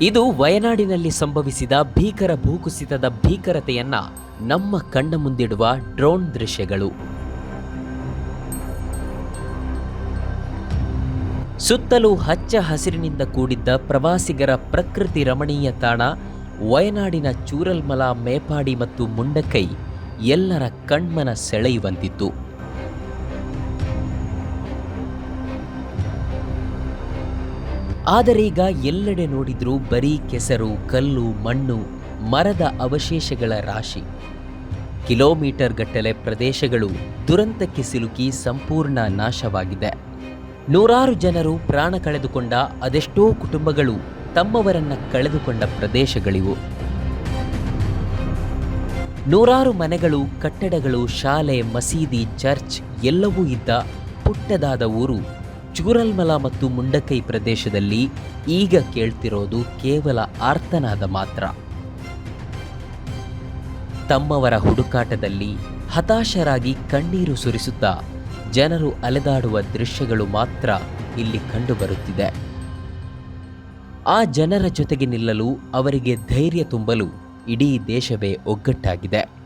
ಇದು ವಯನಾಡಿನಲ್ಲಿ ಸಂಭವಿಸಿದ ಭೀಕರ ಭೂಕುಸಿತದ ಭೀಕರತೆಯನ್ನ ನಮ್ಮ ಕಣ್ಣ ಮುಂದಿಡುವ ಡ್ರೋನ್ ದೃಶ್ಯಗಳು. ಸುತ್ತಲೂ ಹಚ್ಚ ಹಸಿರಿನಿಂದ ಕೂಡಿದ್ದ ಪ್ರವಾಸಿಗರ ಪ್ರಕೃತಿ ರಮಣೀಯ ತಾಣ, ವಯನಾಡಿನ ಚೂರಲ್ಮಲ, ಮೇಪಾಡಿ ಮತ್ತು ಮುಂಡಕೈ ಎಲ್ಲರ ಕಣ್ಮನ ಸೆಳೆಯುವಂತಿತ್ತು. ಆದರೀಗ ಎಲ್ಲೆಡೆ ನೋಡಿದ್ರೂ ಬರೀ ಕೆಸರು, ಕಲ್ಲು, ಮಣ್ಣು, ಮರದ ಅವಶೇಷಗಳ ರಾಶಿ. ಕಿಲೋಮೀಟರ್ ಗಟ್ಟಲೆ ಪ್ರದೇಶಗಳು ದುರಂತಕ್ಕೆ ಸಿಲುಕಿ ಸಂಪೂರ್ಣ ನಾಶವಾಗಿದೆ. ನೂರಾರು ಜನರು ಪ್ರಾಣ ಕಳೆದುಕೊಂಡ ಅದೆಷ್ಟೋ ಕುಟುಂಬಗಳು ತಮ್ಮವರನ್ನ ಕಳೆದುಕೊಂಡ ಪ್ರದೇಶಗಳಿವು. ನೂರಾರು ಮನೆಗಳು, ಕಟ್ಟಡಗಳು, ಶಾಲೆ, ಮಸೀದಿ, ಚರ್ಚ್ ಎಲ್ಲವೂ ಇದ್ದ ಪುಟ್ಟದಾದ ಊರು ಚೂರಲ್ಮಲ ಮತ್ತು ಮುಂಡಕೈ ಪ್ರದೇಶದಲ್ಲಿ ಈಗ ಕೇಳ್ತಿರೋದು ಕೇವಲ ಆರ್ತನಾದ ಮಾತ್ರ. ತಮ್ಮವರ ಹುಡುಕಾಟದಲ್ಲಿ ಹತಾಶರಾಗಿ ಕಣ್ಣೀರು ಸುರಿಸುತ್ತಾ ಜನರು ಅಲೆದಾಡುವ ದೃಶ್ಯಗಳು ಮಾತ್ರ ಇಲ್ಲಿ ಕಂಡುಬರುತ್ತಿದೆ. ಆ ಜನರ ಜೊತೆಗೆ ನಿಲ್ಲಲು ಅವರಿಗೆ ಧೈರ್ಯ ತುಂಬಲು ಇಡೀ ದೇಶವೇ ಒಗ್ಗಟ್ಟಾಗಿದೆ.